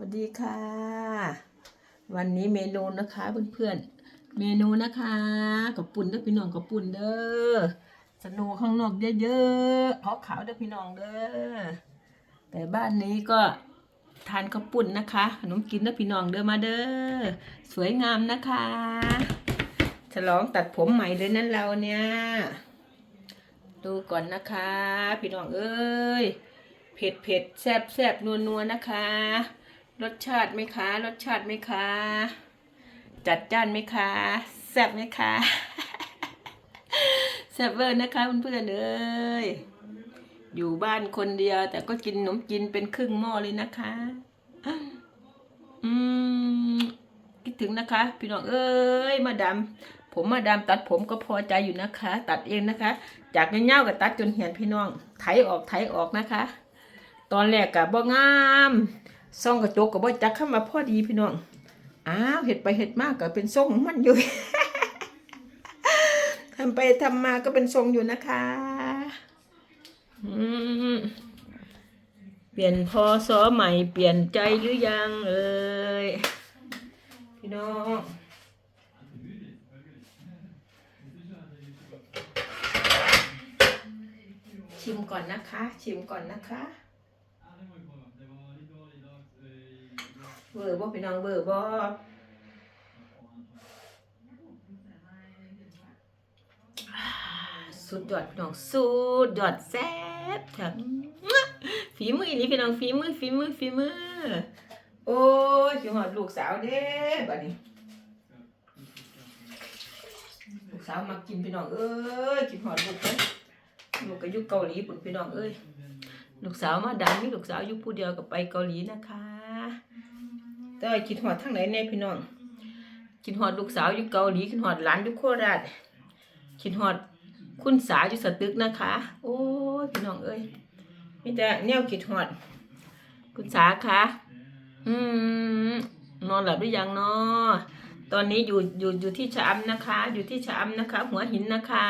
วัสดีค่ะ วันนี้เมนูนะคะเพื่อนๆ เมนูนะคะกับปุ่นเด้อพี่น้องกับปุ่นเด้อสนว์ข้างนอกเยอะๆเพราะขาวเด้อพี่น้องเด้อแต่บ้านนี้ก็ทานข้าวปุ่นนะคะขนมกินเด้อพี่น้องเด้อมาเด้อสวยงามนะคะ ฉลองตัดผมใหม่เลยนั่นเราเนี่ยดูก่อนนะคะ พี่น้องเอ้ยเผ็ดเผ็ดแซ่บแซ่บนัวนัวนะคะ รสชาติไหมคะ รสชาติไหมคะ จัดจ้านไหมคะ แซ่บไหมคะ แซ่บเวอร์นะคะเพื่อนๆเอ้ยอยู่บ้านคนเดียว แต่ก็กินขนมกินเป็นครึ่งหม้อเลยนะคะ อืมคิดถึงนะคะ พี่น้องเอ้ยมาดามผมมาดามตัดผมก็พอใจอยู่นะคะ ตัดเองนะคะ จากเงี้ยวกับตัดจนเหียนพี่น้องไถออกไถออกนะคะ ตอนแรกกับบ่งาม ซ่องกระจกกับบ่จักเข้ามาพอดีพี่น้องอ้าวเห็ดไปเห็ดมากก็เป็นทรงมันอยู่ ทำไปทำมาก็เป็นทรงอยู่นะคะอืมเปลี่ยนพอสอใหม่เปลี่ยนใจหรือยังเอ่ยพี่น้องชิมก่อนนะคะ ชิมก่อนนะคะ เบอร์บ่พี่น้องเบอร์บ่อ่าสุดยอดพี่น้องสุดยอดแซ่บทั้งฝีมืออีนี่พี่น้องฝีมือฝีมือฝีมือโอ้ยคิดหอดลูกสาวเด้บัดนี้ลูกสาวมากินพี่น้องเอ้ยคิดหอดลูกเอ้ยลูกก็อยู่เกาหลีปุ่นพี่น้องเอ้ยลูกสาวมาดังมีลูกสาวอยู่ผู้เดียวก็ไปเกาหลีนะคะ แต่ว่าคิดหอดทางไหนแน่พี่น้องคิดหอดลูกสาวอยู่เกาหลีคิดหอดหลานอยู่โคราชคิดหอดคุณสาอยู่สตึกนะคะ โอ้ยพี่น้องเอ้ยมีแต่แนวคิดหอด คุณสาคะอืมนอนหลับหรือยังเนาะตอนนี้อยู่อยู่อยู่ที่ชะอำนะคะ อยู่ที่ชะอำนะคะ หัวหินนะคะ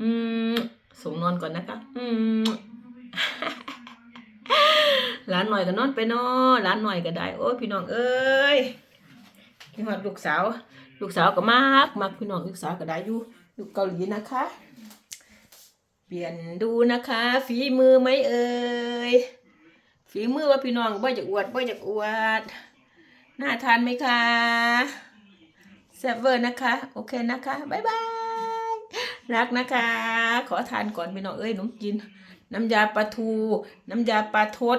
อืมส่งนอนก่อนนะคะ อืม หลานหน่อยก็นอนไปนอนหลานหน่อยก็ได้ โอ้ยพี่น้องเอ้ยพี่หอดลูกสาว ลูกสาวก็มากมากพี่น้องลูกสาวก็ได้อยู่อยู่เกาหลีนะคะ เปลี่ยนดูนะคะ ฝีมือไหมเอ่ยฝีมือว่าพี่น้องบ่อยากอวดบ่อยากอวดน่าทานไหมคะแซ่บเวอร์นะคะ โอเคนะคะบ๊ายบายรักนะคะ ขอทานก่อนพี่น้องเอ้ยขนมจีนน้ำยาปลาทู น้ำยาปลาทด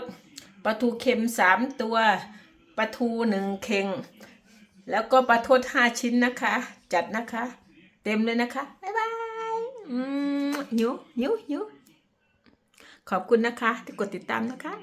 ปลาทูเค็มสามตัวปลาทูหนึ่งเข่ง แล้วก็ปลาทดห้าชิ้นนะคะ จัดนะคะ เต็มเลยนะคะ บ๊ายบายอืมหิวหิวหิวขอบคุณนะคะ ที่กดติดตามนะคะ